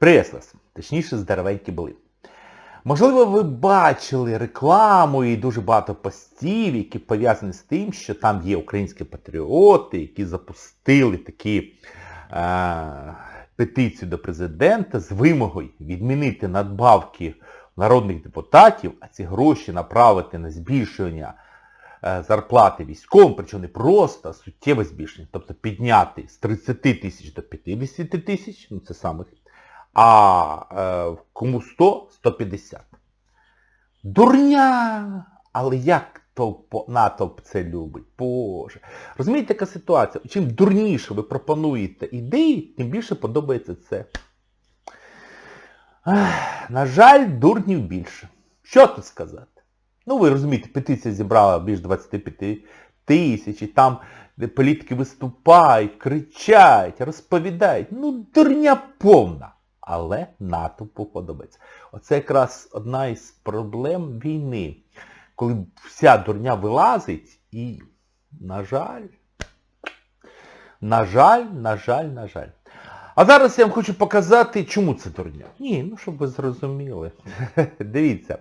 Преслес, точніше, здоровенькі були. Можливо, ви бачили рекламу і дуже багато постів, які пов'язані з тим, що там є українські патріоти, які запустили такі е, петицію до президента з вимогою відмінити надбавки народних депутатів, а ці гроші направити на збільшення е, зарплати військовим, причому не просто, а суттєве збільшення, тобто підняти з 30 тисяч до 50 тисяч, ну це самих, а е, кому 100, 150. Дурня! Але як толпо, натовп це любить? Боже. Розумієте, яка ситуація? Чим дурніше ви пропонуєте ідеї, тим більше подобається це. Ах, на жаль, дурнів більше. Що тут сказати? Ну, ви розумієте, петиція зібрала більш 25 тисяч, і там політики виступають, кричать, розповідають. Ну, дурня повна. Але натовпу подобається. Оце якраз одна із проблем війни. Коли вся дурня вилазить і, на жаль, на жаль, на жаль, на жаль. А зараз я вам хочу показати, чому це дурня. Ні, ну щоб ви зрозуміли. Дивіться.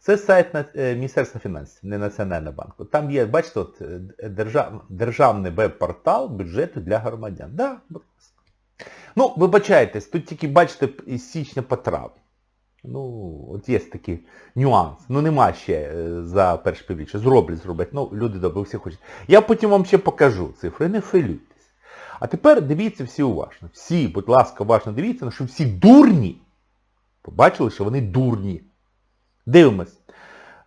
Це сайт е, Міністерства фінансів, не Національного банку. Там є, бачите, от, е, держав, державний веб-портал бюджету для громадян. Да. Ну, вибачайтесь, тут тільки бачите із січня по травень. Ну, от є такий нюанс. Ну нема ще е, за перше півріччя. Зроблять, зроблять. Ну, люди добре, всі хочуть. Я потім вам ще покажу цифри, не хвилюйтесь. А тепер дивіться всі уважно. Всі, будь ласка, уважно дивіться, ну, що всі дурні побачили, що вони дурні. Дивимось.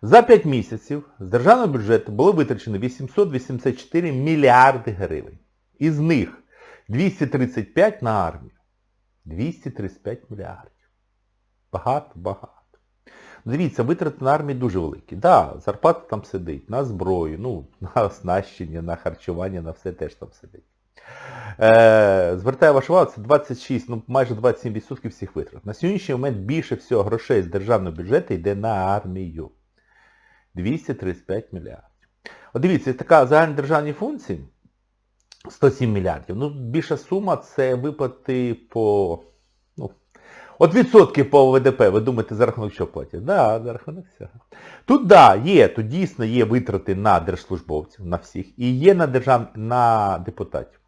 За 5 місяців з державного бюджету було витрачено 884 мільярди гривень. Із них 235 на армію. 235 мільярдів. Багато, багато. Дивіться, витрати на армію дуже великі. Так, да, зарплата там сидить, на зброю, ну, на оснащення, на харчування, на все теж там сидить. Е, звертаю вашу увагу, це 26, ну майже 27% всіх витрат. На сьогоднішній момент більше всього грошей з державного бюджету йде на армію. 235 мільярдів. От дивіться, така загальнодержавні функції 107 мільярдів. Ну, більша сума це виплати по... Ну, от відсотки по ВДП, ви думаєте, за рахунок що платять? Да, за рахунок всього. Тут да, є, тут дійсно є витрати на держслужбовців, на всіх, і є на держав... на депутатів.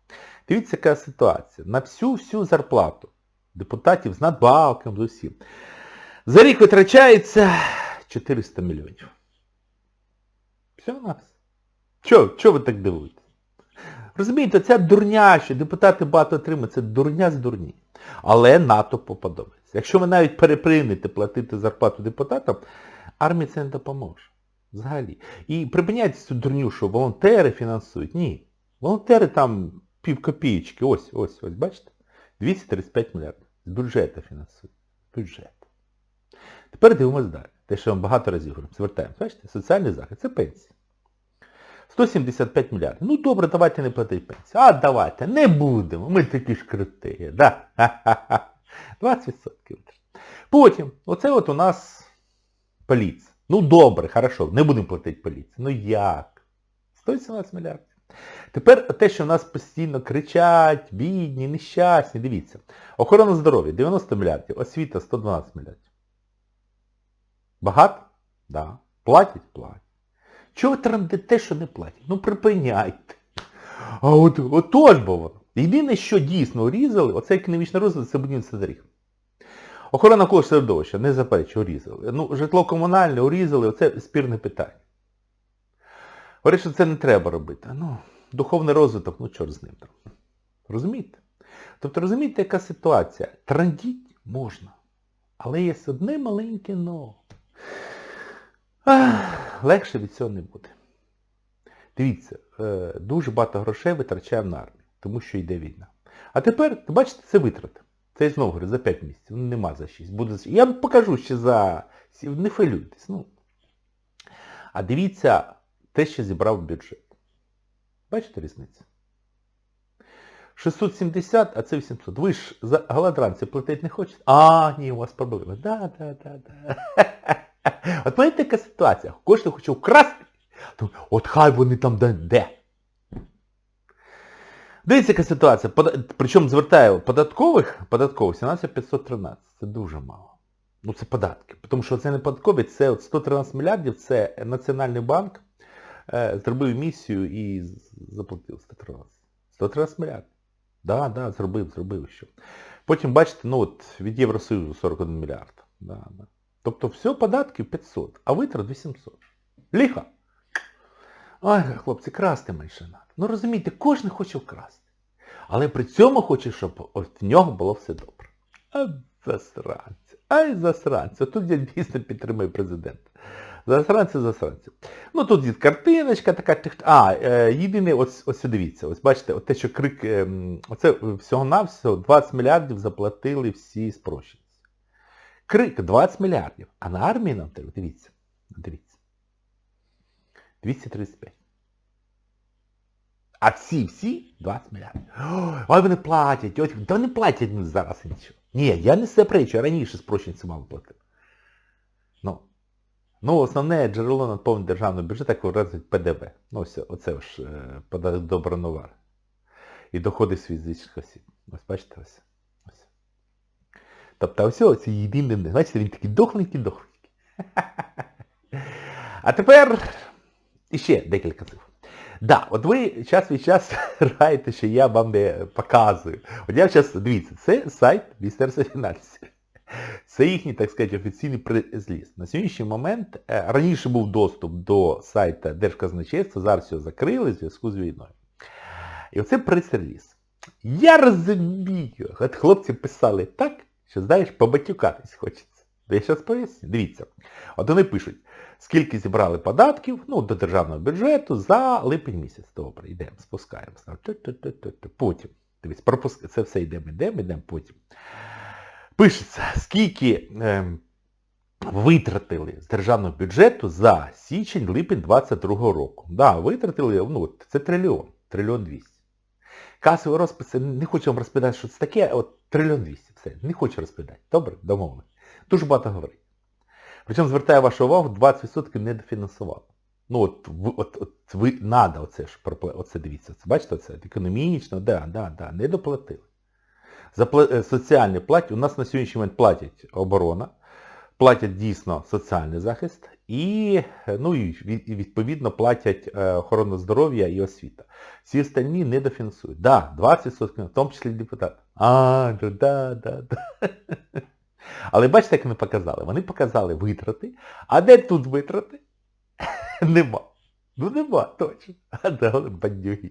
Дивіться, яка ситуація. На всю-всю зарплату депутатів з надбавками, з усім. За рік витрачається 400 мільйонів. Все у нас. Чого чо ви так дивуєтесь? Розумієте, ця дурня, що депутати багато отримують, це дурня з дурні. Але НАТО подобається. Якщо ви навіть перепринете платити зарплату депутатам, армії це не допоможе. Взагалі. І припиняйте цю дурню, що волонтери фінансують. Ні. Волонтери там пів копієчки. Ось, ось, ось, бачите? 235 мільярдів. З бюджету фінансують. З бюджету. Тепер дивимось далі. Те, що вам багато разів говорю. Звертаємось. Бачите, соціальний захист. Це пенсії. 175 мільярдів. Ну добре, давайте не платити пенсію. А давайте, не будемо. Ми такі ж крути. Да? 20%. Потім, оце от у нас поліція. Ну добре, хорошо, не будемо платити поліцію. Ну як? 117 мільярдів. Тепер те, що в нас постійно кричать, бідні, нещасні, дивіться. Охорона здоров'я 90 мільярдів, освіта 112 мільярдів. Багато? Да. Платять? Платять. Чого ви трандите, що не платять? Ну припиняйте. А от, отож бо воно. Єдине, що дійсно урізали, оце економічний розвиток, це будівництво доріг. Охорона навколо середовища, не заперечую, урізали. Ну, житло-комунальне урізали, оце спірне питання. Говорять, що це не треба робити. Ну, духовний розвиток, ну чорт з ним там. Розумієте? Тобто розумієте, яка ситуація? Трандіть можна. Але є одне маленьке но. Ах, легше від цього не буде. Дивіться, е, дуже багато грошей витрачаємо на армію, тому що йде війна. А тепер, бачите, це витрати. Це знову говорю, за 5 місяців. Ну, нема за 6. Буде Я вам покажу ще за Не хвилюйтесь. Ну. А дивіться те, що зібрав бюджет. Бачите різницю? 670, а це 800. Ви ж за голодранці платити не хочете? А, ні, у вас проблеми. Да, да, да, да. От знаєте, яка ситуація? Кожен хоче вкрасти, то от хай вони там де. де. Дивіться, яка ситуація. Причому звертаю податкових, податкових 17513. Це дуже мало. Ну це податки. Тому що це не податкові, це от 113 мільярдів, це Національний банк е, зробив місію і заплатив 113. 113 мільярдів. Да, да, зробив, зробив що. Потім, бачите, ну от від Євросоюзу 41 мільярд. Да, да. Тобто все податки 500, а витрат 800. Ліха. Ой, хлопці, красти менше надо. Ну розумієте, кожен хоче вкрасти. Але при цьому хоче, щоб в нього було все добре. А засранці. Ай, засранці. Тут я дійсно підтримую президента. Засранці, засранці. Ну тут є картиночка така. тих- А, е, єдине, ось, ось дивіться, ось бачите, от те, що крик, ем, оце всього-навсього 20 мільярдів заплатили всі спрощенці. Крик 20 мільярдів. А на армії нам треба, дивіться, дивіться. 235. А всі, всі 20 мільярдів. Ой, вони платять, ой, да вони платять зараз нічого. Ні, я не заперечую, раніше спрощенці мало платили. Ну, ну, основне джерело надповнення державного бюджету, як виразить ПДВ. Ну, ось, оце ж е, податок доброновар. І доходи з фізичних осіб. Ось бачите ось. Тобто ось ось єдиний, бачите, він такий дохленький, дохленький. А тепер іще декілька цифр. Да, от ви час від часу граєте, що я вам не показую. От я зараз, дивіться, це сайт Міністерства фінансів. Це їхній, так сказати, офіційний прес-ліст. На сьогоднішній момент е, раніше був доступ до сайта Держказначейства, зараз його закрили в зв'язку з війною. І оце прес-реліз. Я розумію, от хлопці писали так, що, знаєш, побатюкатись хочеться. Я зараз поясню. Дивіться. От вони пишуть, скільки зібрали податків ну, до державного бюджету за липень місяць. Добре, йдемо, спускаємося. Потім. Дивіться, пропуск... це все йдемо, йдемо, йдемо потім. Пишеться, скільки ем, витратили з державного бюджету за січень-липень 22 року. Да, витратили, ну, це трильйон, трильйон 200. Касовий розпис, не хочу вам розповідати, що це таке, от трильйон 200, все, не хочу розповідати. Добре, домовлено. Дуже багато говорить. Причому звертаю вашу увагу, 20% не дофінансували. Ну от, от, от ви надо оце ж оце дивіться. Це, бачите, це економічно, да, да, да, не доплатили. Запла... е, Соціальні платять, у нас на сьогоднішній момент платять оборона, платять дійсно соціальний захист і, е, ну, і відповідно платять е, охорону здоров'я і освіта. Всі остальні не дофінансують. Да, 20%, в тому числі депутати. А, да, да, да, да. Але бачите, як вони показали? Вони показали витрати, а де тут витрати? Нема. Ну нема, точно. А де бандюги?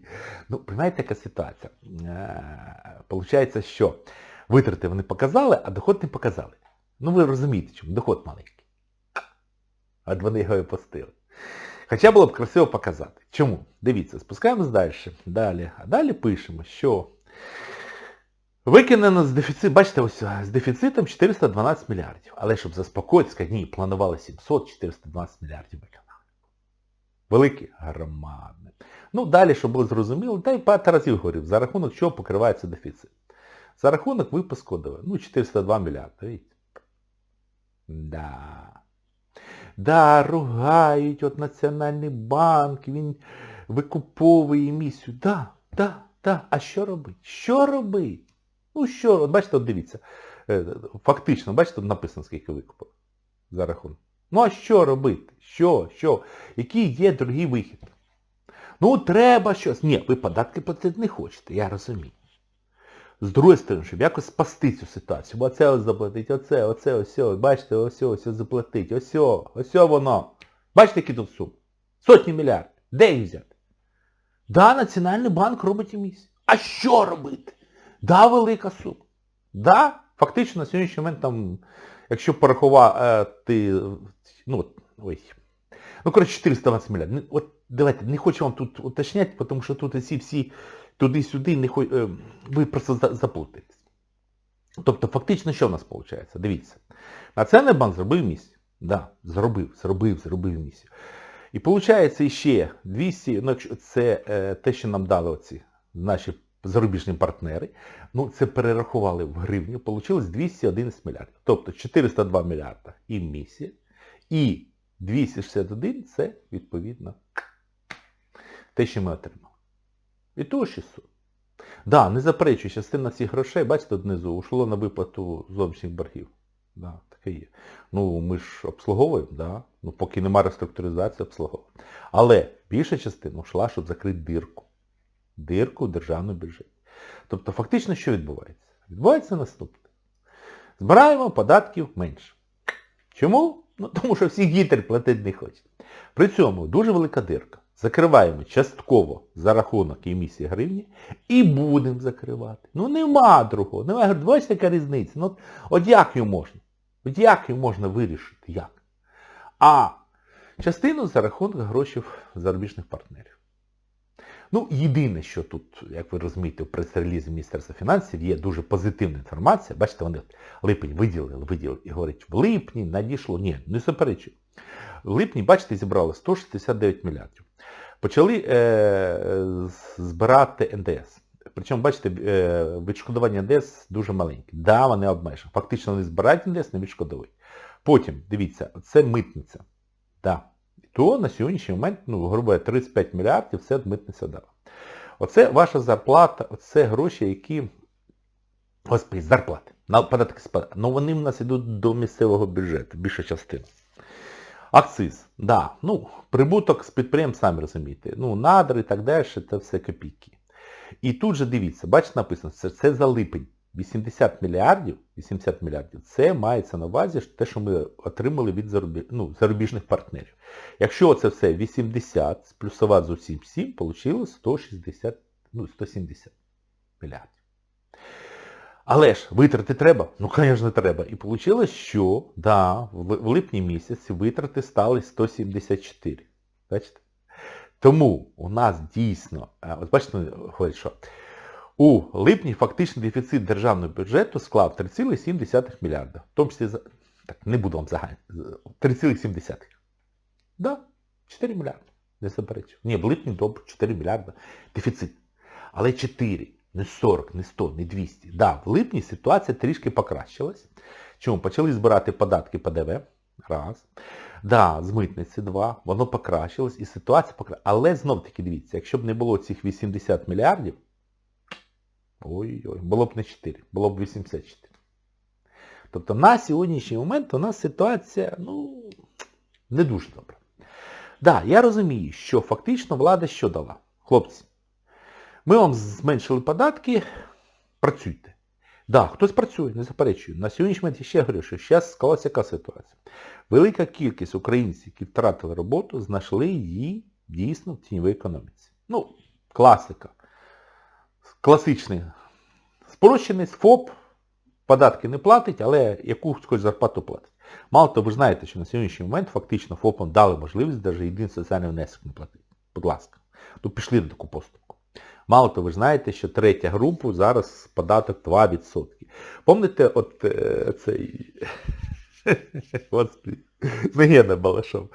Ну, розумієте, яка ситуація? Е, Получається, що витрати вони показали, а доход не показали. Ну ви розумієте, чому доход маленький. От вони його і пустили. Хоча було б красиво показати. Чому? Дивіться, спускаємось далі. Далі. А далі пишемо, що Викинено з дефіциту, бачите, ось з дефіцитом 412 мільярдів. Але щоб заспокоїти, сказати, ні, планували 700, 412 мільярдів виконали. Велике громадне. Ну, далі, щоб було зрозуміло, та й багато разів говорив, за рахунок чого покривається дефіцит. За рахунок випуску ДВ. Ну, 402 мільярди, видите? Да. Да, ругають, от Національний банк, він викуповує емісію. Да, да, да. А що робить? Що робить? Ну що, от бачите, от дивіться. Е, Фактично, бачите, тут написано, скільки викупили за рахунок. Ну а що робити? Що? Що? Який є другий вихід? Ну треба щось. Ні, ви податки платити не хочете, я розумію. З другої сторони, щоб якось спасти цю ситуацію, бо оце ось заплатить, оце, оце, ось, бачите, ось, ось, заплатить, ось, ось, воно. Бачите, які тут суми? Сотні мільярдів. Де їх взяти? Да, Національний банк робить емісію. А що робити? Да, велика сума. Да, фактично на сьогоднішній момент там, якщо порахувати, ну, от, ой, ну, коротше, 420 мільярдів. Ну, От давайте, не хочу вам тут уточняти, тому що тут ці всі туди-сюди, не хо... е, ви просто за- заплутаєтесь. Тобто, фактично, що в нас виходить? Дивіться. Національний банк зробив місію. Да, зробив, зробив, зробив місію. І виходить ще 200, ну якщо це е, те, що нам дали оці наші зарубіжні партнери, ну це перерахували в гривню, вийшло 211 мільярдів. Тобто 402 мільярда і місія, і 261 це відповідно те, що ми отримали. І то 600. Да, не заперечую, частина цих грошей, бачите, внизу, ушло на виплату зовнішніх боргів. Да, таке є. Ну, ми ж обслуговуємо, да. Ну, поки немає реструктуризації, обслуговуємо. Але більша частина йшла, щоб закрити дирку. Дирку в державному бюджеті. Тобто фактично що відбувається? Відбувається наступне. Збираємо податків менше. Чому? Ну, тому що всі гітер платити не хочуть. При цьому дуже велика дирка. Закриваємо частково за рахунок емісії гривні і будемо закривати. Ну нема другого. Нема, говорю, яка різниця. Ну, от, от як його можна? От як його можна вирішити? Як? А частину за рахунок грошей зарубіжних партнерів. Ну, єдине, що тут, як ви розумієте, у прес-релізі Міністерства фінансів є дуже позитивна інформація. Бачите, вони липень виділили, виділили і говорять, в липні надійшло. Ні, не суперечую. В липні, бачите, зібрали 169 мільярдів. Почали е, збирати НДС. Причому, бачите, е, відшкодування НДС дуже маленьке. Да, вони обмежені. Фактично вони збирають НДС, не відшкодовують. Потім, дивіться, це митниця. Да. То на сьогоднішній момент, ну, грубо 35 мільярдів це митниця дала. Оце ваша зарплата, оце гроші, які... Господи, зарплати. Податки спадають. Ну вони в нас йдуть до місцевого бюджету, більша частина. Акциз, да. Ну, прибуток з підприємств, самі розумієте. Ну, надри і так далі, це все копійки. І тут же дивіться, бачите, написано, це, це за липень. 80 мільярдів, 80 мільярдів, це мається на увазі те, що ми отримали від зарубіж, ну, зарубіжних партнерів. Якщо це все 80, сплюсувати з усім 7, вийшло 160, ну, 170 мільярдів. Але ж витрати треба? Ну, звісно, треба. І вийшло, що, да, в, липні місяці витрати стали 174. Бачите? Тому у нас дійсно, от бачите, говорять, що у липні фактичний дефіцит державного бюджету склав 3,7 мільярда. В тому числі, так, не буду вам загальні, 3,7. Да, 4 мільярди. Не заперечую. Ні, в липні добре 4 мільярда дефіцит. Але 4. Не 40, не 100, не 200. Да, в липні ситуація трішки покращилась. Чому? Почали збирати податки ПДВ. Раз. Да, з митниці два. Воно покращилось і ситуація покращилась. Але знов-таки дивіться, якщо б не було цих 80 мільярдів, ой-ой, було б не 4, було б 84. Тобто на сьогоднішній момент у нас ситуація, ну, не дуже добра. Да, я розумію, що фактично влада що дала? Хлопці, ми вам зменшили податки, працюйте. Так, да, хтось працює, не заперечую. На сьогоднішній момент я ще говорю, що зараз склалася яка ситуація. Велика кількість українців, які втратили роботу, знайшли її дійсно в тіньовій економіці. Ну, класика. Класичний. Спрощений ФОП, податки не платить, але якусь зарплату платить. Мало того, ви знаєте, що на сьогоднішній момент фактично ФОПам дали можливість навіть єдиний соціальний внесок не платити. Будь ласка. То пішли на таку поступку. Мало того, ви ж знаєте, що третя група зараз податок 2%. Помните от е, цей... Змієна Балашов.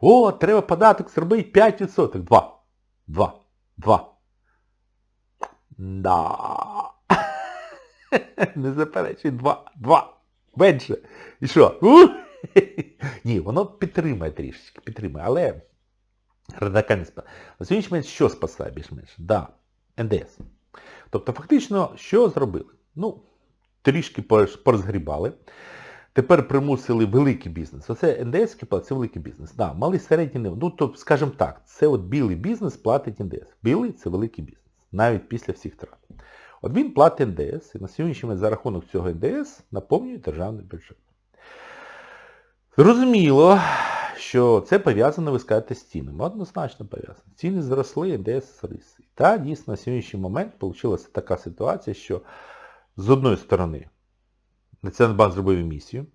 О, треба податок зробити 5%. 2. 2. 2. Да. Не заперечуй. 2. 2. Менше. І що? Ні, воно підтримує трішечки, підтримує, але радикально спасає. На сьогоднішній момент що спасає більш-менш? Да, НДС. Тобто фактично, що зробили? Ну, трішки порозгрібали. Тепер примусили великий бізнес. Оце НДС, це великий бізнес. Да, малий середній. Ну, то, скажімо так, це от білий бізнес платить НДС. Білий це великий бізнес. Навіть після всіх втрат. От він платить НДС, і на сьогоднішній момент за рахунок цього НДС наповнює державний бюджет. Зрозуміло, що це пов'язано, ви скажете, з цінами. Однозначно пов'язано. Ціни зросли, НДС зріс. Та дійсно на сьогоднішній момент вийшла така ситуація, що з одної сторони Національний банк зробив емісію,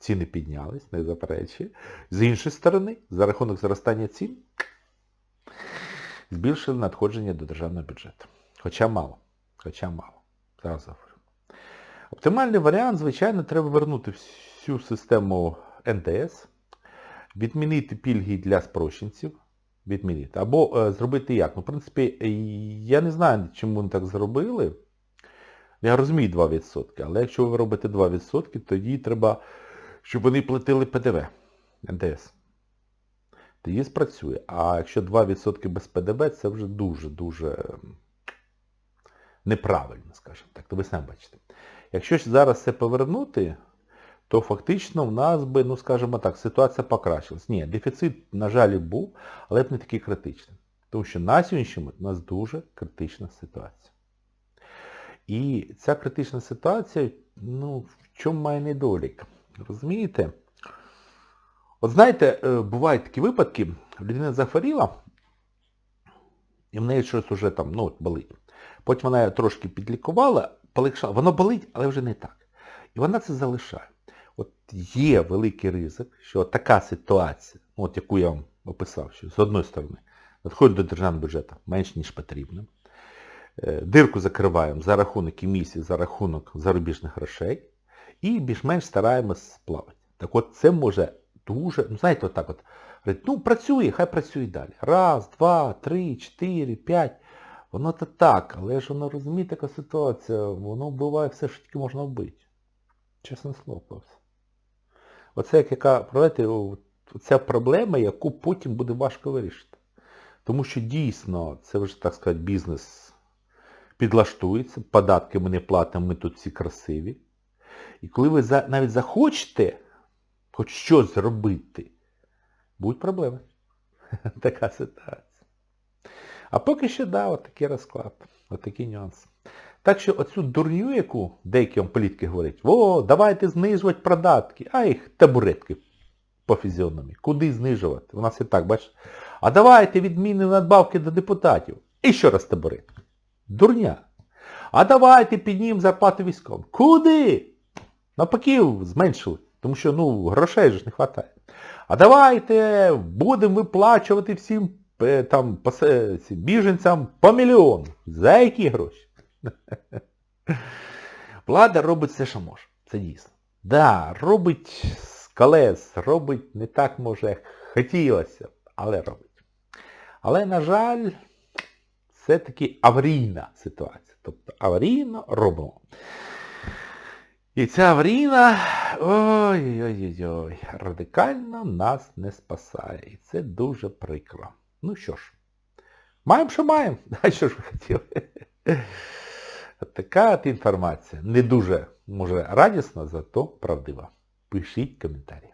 ціни піднялись, не заперечує. З іншої сторони, за рахунок зростання цін, збільшили надходження до державного бюджету. Хоча мало. Хоча мало. Зараз говорю. Оптимальний варіант, звичайно, треба вернути всю систему НДС, відмінити пільги для спрощенців, відмінити. Або е, зробити як? Ну, в принципі, я не знаю, чому вони так зробили. Я розумію 2%, але якщо ви робите 2%, тоді треба, щоб вони платили ПДВ, НДС. Тоді спрацює. А якщо 2% без ПДВ, це вже дуже-дуже неправильно, скажімо так, то ви самі бачите. Якщо ж зараз це повернути, то фактично в нас би, ну скажімо так, ситуація покращилась. Ні, дефіцит, на жаль, був, але б не такий критичний. Тому що на сьогоднішній момент у нас дуже критична ситуація. І ця критична ситуація, ну, в чому має недолік? Розумієте? От знаєте, е, бувають такі випадки, людина захворіла, і в неї щось вже там, ну, болить. Потім вона трошки підлікувала, полегшала. Воно болить, але вже не так. І вона це залишає. От є великий ризик, що така ситуація, ну, от яку я вам описав, що з одної сторони, надходить до державного бюджету менш ніж потрібно. Е, Дирку закриваємо за рахунок емісії, за рахунок заробіжних грошей і більш-менш стараємось сплавати. Так от це може дуже, ну знаєте, отак от, ну працює, хай працює далі. Раз, два, три, чотири, п'ять. Воно то так, але ж воно розумієте, яка ситуація, воно вбиває все, що тільки можна вбити. Чесне слово. Оце як яка, знаєте, ця проблема, яку потім буде важко вирішити. Тому що дійсно, це вже, так сказати, бізнес підлаштується, податки ми не платимо, ми тут всі красиві. І коли ви навіть захочете хоч щось зробити, будуть проблеми. Така ситуація. А поки що, да, от такий розклад, от такий нюанс. Так що оцю дурню, яку деякі вам політики говорять, о, давайте знижувати податки, а їх табуретки по фізіономії. Куди знижувати? У нас і так, бачите. А давайте відміни надбавки до депутатів. І ще раз табуретки. Дурня. А давайте піднімемо зарплату військовим. Куди? Навпаки, зменшили. Тому що ну, грошей ж не вистачає. А давайте будемо виплачувати всім е, там, біженцям по мільйону. За які гроші? Влада робить все, що може. Це дійсно. Да, робить з колес, робить не так, може, як хотілося, але робить. Але, на жаль, це таки аварійна ситуація. Тобто аварійно робимо. І ця аварійна, ой-ой-ой, радикально нас не спасає. І це дуже прикро. Ну що ж, маємо, що маємо. А що ж ви хотіли? От така от інформація. Не дуже, може, радісна, зато правдива. Пишіть коментарі.